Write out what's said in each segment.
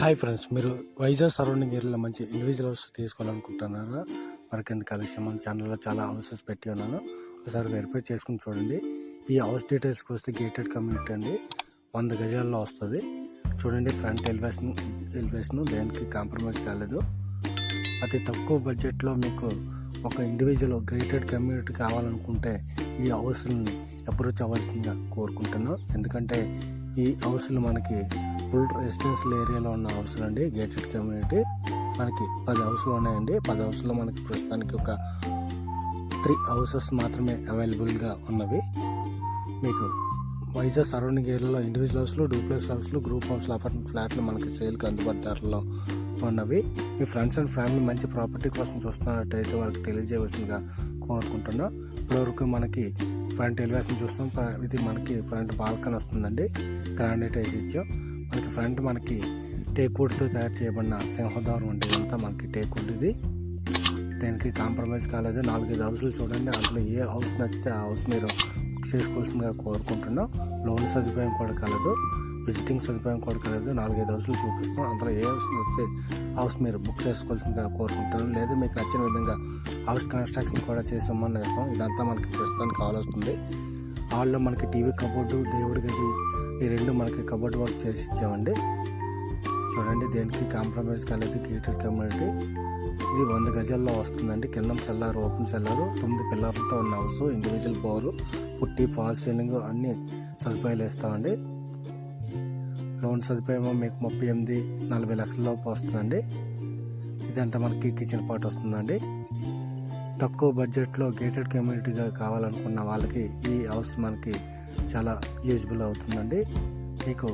Hi friends మీరు Vizag surrounding ఏరియాలో మంచి ఇండివిజువల్ హౌస్ తీసుకోవాలనుకుంటున్నారా? మరి కింద కలెక్షన్ మన ఛానల్లో చాలా హౌసెస్ పెట్టి ఉన్నాను. ఒకసారి వెరిఫై చేసుకుని చూడండి. ఈ హౌస్ డీటెయిల్స్కి వస్తే గేటెడ్ కమ్యూనిటీ అండి. వంద గజాల్లో వస్తుంది. చూడండి ఫ్రంట్ ఎలివేషన్ ఎలివేషన్ దేనికి కాంప్రమైజ్ కాలేదు. అతి తక్కువ బడ్జెట్లో మీకు ఒక ఇండివిజువల్ గ్రేటెడ్ కమ్యూనిటీ కావాలనుకుంటే ఈ హౌస్ని అప్రోచ్ అవ్వాల్సిందిగా కోరుకుంటున్నాను ఎందుకంటే ఈ హౌస్లు మనకి ఫుల్ రెసిడెన్షియల్ ఏరియాలో ఉన్న హౌస్లు అండి గేటెడ్ కమ్యూనిటీ మనకి పది హౌస్లు ఉన్నాయండి. పది హౌస్లో మనకి ప్రస్తుతానికి ఒక త్రీ హౌసెస్ మాత్రమే అవైలబుల్గా ఉన్నవి. మీకు వైజాగ్ సరౌండింగ్ ఏరియాలో ఇండివిజువల్ హౌస్లు డూప్లెక్స్ హౌస్లు గ్రూప్ హౌస్లు అపార్ట్మెంట్ ఫ్లాట్లు మనకి సేల్కి అందుబాటు ధరలో ఉన్నవి. మీ ఫ్రెండ్స్ అండ్ ఫ్యామిలీ మంచి ప్రాపర్టీ కోసం చూస్తున్నట్టయితే వాళ్ళకి తెలియజేయవలసిందిగా కోరుకుంటున్నా. ఇప్పటివరకు మనకి ఫ్రంట్ ఎలివేషన్ చూస్తాం. ఇది మనకి ఫ్రంట్ బాల్కన్ వస్తుందండి. గ్రానైట్ ఇచ్చాం. మనకి ఫ్రంట్ మనకి టేక్వుడ్తో తయారు చేయబడిన సింహద్వారం అంటే ఇదంతా మనకి టేక్వుడ్ ఇది. దీనికి కాంప్రమైజ్ కాలేదు. నాలుగైదు హౌస్లు చూడండి. అందులో ఏ హౌస్ నచ్చితే ఆ హౌస్ మీరు చేసుకోవాల్సిందిగా కోరుకుంటున్నాం. లోన్ సదుపాయం కూడా కలదు. విజిటింగ్ సదుపాయం కూడా కలదు. నాలుగైదు హౌస్లు చూపిస్తాం. అందులో ఏ హౌస్ నచ్చితే హౌస్ మీరు బుక్ చేసుకోవాల్సిందిగా కోరుకుంటున్నాం. లేదా మీకు నచ్చిన విధంగా హౌస్ కన్స్ట్రక్షన్ కూడా చేసామని వేస్తాం ఇదంతా మనకి ప్రస్తుతానికి కావాల్సింది హాల్లో మనకి టీవీ కబోర్డు దేవుడి గది ఈ రెండు మనకి కబోర్డ్ వర్క్ చేసి ఇచ్చామండి. చూడండి దేనికి కాంప్రమైజ్ కాలేదు. Gated community. ఇది వంద గజాల్లో వస్తుందండి. కింద సెల్లార్ ఓపెన్ సెల్లారు తొమ్మిది పిల్లర్లతో ఉన్న house individual bore putty fall ceiling అన్ని సదుపాయాలు ఇస్తామండి లోన్ సదుపాయం మీకు ముప్పై ఎనిమిది నలభై లక్షల లోపు వస్తుందండి. ఇదంతా మనకి కిచెన్ పార్ట్ వస్తుందండి. తక్కువ బడ్జెట్లో గేటెడ్ కమ్యూనిటీగా కావాలనుకున్న వాళ్ళకి ఈ హౌస్ మనకి చాలా యూజ్బుల్ అవుతుందండి. మీకు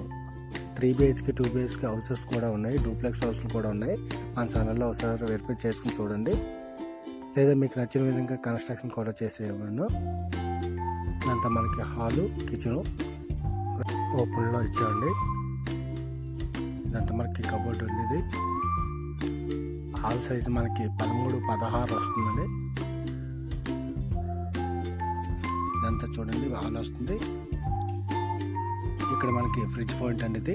త్రీ బిహెచ్కి టూ బిహెచ్కి హౌసెస్ కూడా ఉన్నాయి. డూప్లెక్స్ హౌస్లు కూడా ఉన్నాయి. మన ఛానల్లో ఒకసారి వెరిఫై చేసుకుని చూడండి. లేదా మీకు నచ్చిన విధంగా కన్స్ట్రక్షన్ కూడా చేసేయమను. ఇదంతా మనకి హాలు కిచెను ఓపెన్లో ఇచ్చామండి ఇదంతా మనకి కబోర్డ్ ఉండేది. హాల్ సైజ్ మనకి పదమూడు పదహారు వస్తుందండి. ఇదంతా చూడండి హాల్ వస్తుంది. ఇక్కడ మనకి ఫ్రిడ్జ్ పాయింట్ అండి ఇది.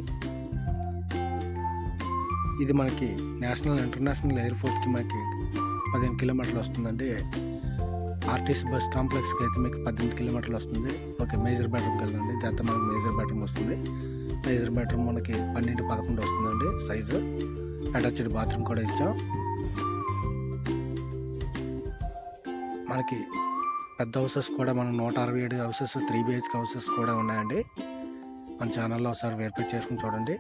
ఇది మనకి నేషనల్ ఇంటర్నేషనల్ ఎయిర్పోర్ట్కి మనకి పదిహేను కిలోమీటర్లు వస్తుందండి. ఆర్టీసీ బస్ కాంప్లెక్స్కి అయితే మీకు పద్దెనిమిది కిలోమీటర్లు వస్తుంది. ఓకే మేజర్ బెడ్రూమ్కి వెళ్ళండి ఇదంతా మనకి మేజర్ బెడ్రూమ్ వస్తుంది. మేజర్ బెడ్రూమ్ మనకి పన్నెండు పదకొండు వస్తుందండి సైజు. అటాచ్డ్ బాత్రూమ్ కూడా ఇచ్చాం. మనకి పెద్ద హౌసెస్ కూడా మనం నూట అరవై ఏడు హౌసెస్ త్రీ బిహెచ్కే హౌసెస్ కూడా ఉన్నాయండి. మన ఛానల్లో ఒకసారి వెరిఫై చేసుకుని చూడండి.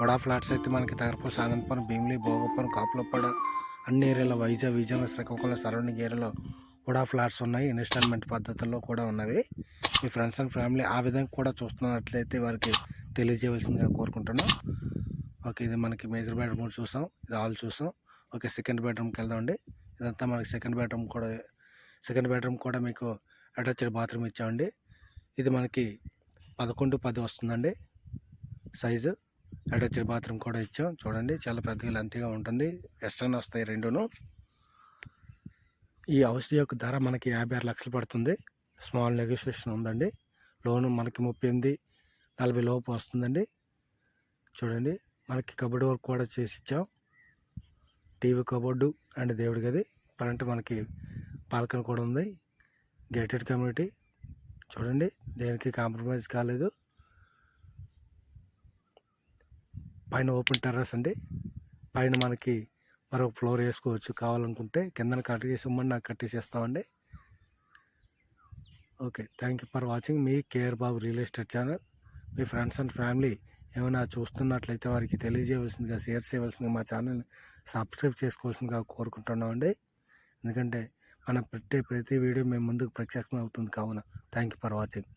వడా ఫ్లాట్స్ అయితే మనకి తగరపూర్ సానంతపురం భీమిలి భోగపురం కాపులపాడ అన్ని ఏరియాలో వైజాగ్ విజయనగరం శ్రీకాకుళం సరౌండింగ్ ఏరియాలో వడా ఫ్లాట్స్ ఉన్నాయి. ఇన్స్టాల్మెంట్ పద్ధతుల్లో కూడా ఉన్నవి. మీ ఫ్రెండ్స్ అండ్ ఫ్యామిలీ ఆ విధంగా కూడా చూస్తున్నట్లయితే వారికి తెలియజేయవలసిందిగా కోరుకుంటున్నాం. ఓకే ఇది మనకి మేజర్ బెడ్రూమ్ చూసాం. ఇది హాల్ చూసాం. ఓకే సెకండ్ బెడ్రూమ్కి వెళ్దామండి ఇదంతా మనకి సెకండ్ బెడ్రూమ్ కూడా సెకండ్ బెడ్రూమ్ కూడా మీకు అటాచ్డ్ బాత్రూమ్ ఇచ్చామండి. ఇది మనకి పదకొండు పది వస్తుందండి. సైజు. అటాచ్డ్ బాత్రూమ్ కూడా ఇచ్చాం. చూడండి చాలా పెద్దగా లెంతీగా ఉంటుంది. వెస్ట్రన్ వస్తాయి రెండును. ఈ హౌస్ యొక్క ధర మనకి యాభై ఆరు లక్షలు పడుతుంది. స్మాల్ నెగోషియేషన్ ఉందండి. లోను మనకి ముప్పై ఎనిమిది నలభై లోపు వస్తుందండి. చూడండి మనకి కబోర్డ్ వర్క్ కూడా చేసి ఇచ్చాం. టీవీ కబోర్డు అండ్ దేవుడి గది. కరెంట్ మనకి పాల్కన్ కూడా ఉంది. Gated community. చూడండి దేనికి కాంప్రమైజ్ కాలేదు. పైన ఓపెన్ టెర్రస్ అండి. పైన మనకి మరొక ఫ్లోర్ వేసుకోవచ్చు. కావాలనుకుంటే కిందన కట్టేసిమ్మని నాకు కట్టేసేస్తామండి okay thank you for watching me KR Babu real estate channel. Me friends and family ఏమైనా చూస్తున్నట్లయితే వారికి తెలియజేయవలసిందిగా షేర్ చేయవలసిందిగా మా ఛానల్ని సబ్స్క్రైబ్ చేసుకోవాల్సిందిగా కోరుకుంటున్నామండి. ఎందుకంటే మనం పెట్టే ప్రతి వీడియో మేము ముందుకు ప్రత్యక్షం అవుతుంది కావున. Thank you for watching